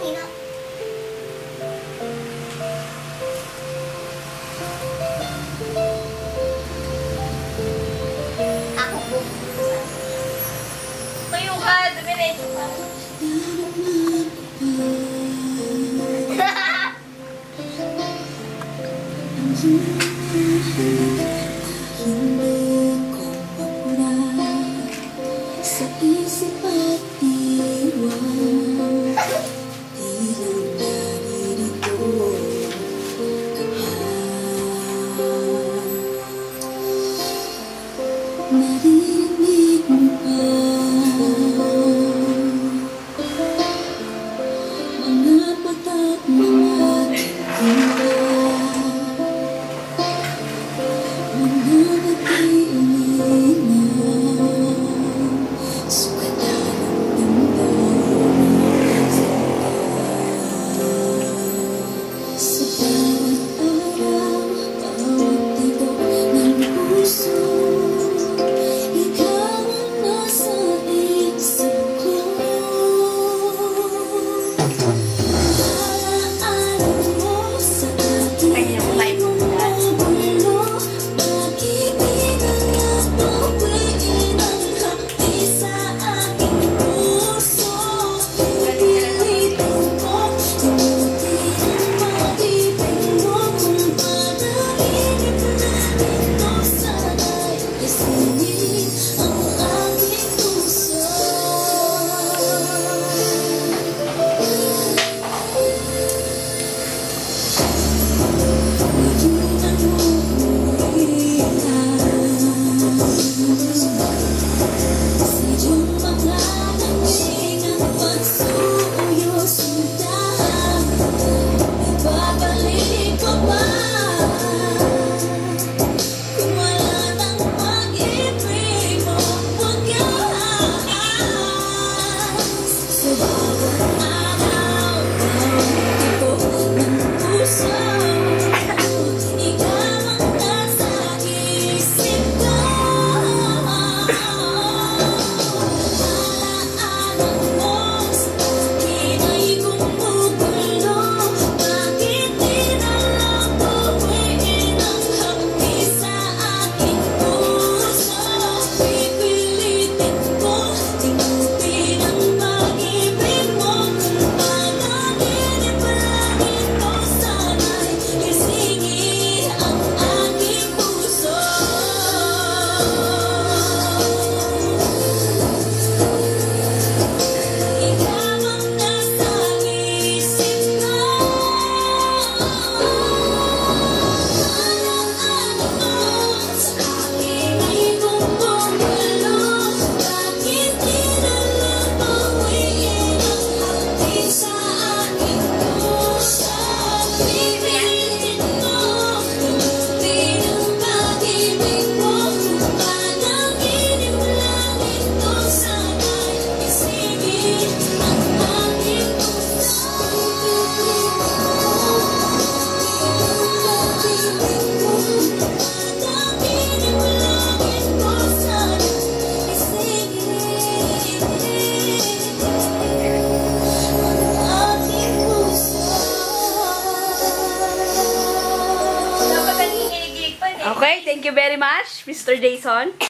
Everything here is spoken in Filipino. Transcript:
kanina. Ako po. Tayo ka, dumiretso ka. Hindi ko pa sa isip at Thank you. Thank you very much, Mr. Jason.